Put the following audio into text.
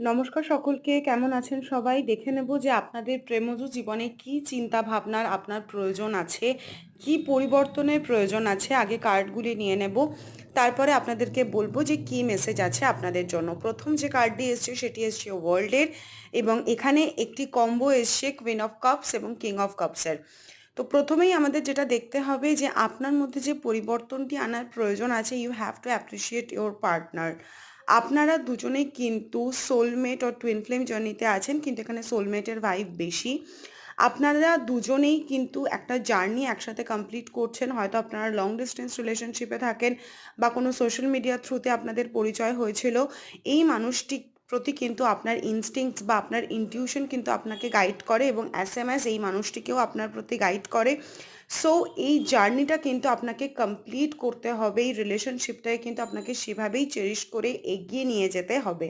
নমস্কার সকলকে, কেমন আছেন সবাই? দেখে নেব যে আপনাদের প্রেমজ জীবনে কি চিন্তা ভাবনার আপনার প্রয়োজন আছে, কি পরিবর্তনের প্রয়োজন আছে, আগে কার্ডগুলি নিয়ে নেব। তারপরে আপনাদেরকে বলব যে কি মেসেজ আছে আপনাদের জন্য। প্রথম যে কার্ডটি এসছে সেটি এসছে ওয়ার্ল্ডের এবং এখানে একটি কম্বো এসছে কুইন অফ কাপস এবং কিং অফ কাপসের তো প্রথমেই আমাদের যেটা দেখতে হবে যে আপনার মধ্যে যে পরিবর্তনটি আনার প্রয়োজন আছে you have to appreciate your partner আপনারা দুজনে কিন্তু সোলমেট ও টুইন ফ্লেম জার্নিতে আছেন, কিন্তু এখানে সোলমেটের ভাইব বেশি। আপনারা দুজনেই কিন্তু একটা জার্নি একসাথে কমপ্লিট করছেন, হয়তো আপনারা লং ডিস্টেন্স রিলেশনশিপে থাকেন বা কোনো সোশ্যাল মিডিয়ার থ্রুতে আপনাদের পরিচয় হয়েছিল। এই মানুষটি প্রতি কিন্তু আপনার ইনস্টিংস বা আপনার ইনটিউশন কিন্তু আপনাকে গাইড করে এবং এস এম এস এই মানুষটিকেও আপনার প্রতি গাইড করে। সো এই জার্নিটা কিন্তু আপনাকে কমপ্লিট করতে হবে, এই রিলেশনশিপটাকে কিন্তু আপনাকে সেভাবেই চেরিশ করে এগিয়ে নিয়ে যেতে হবে।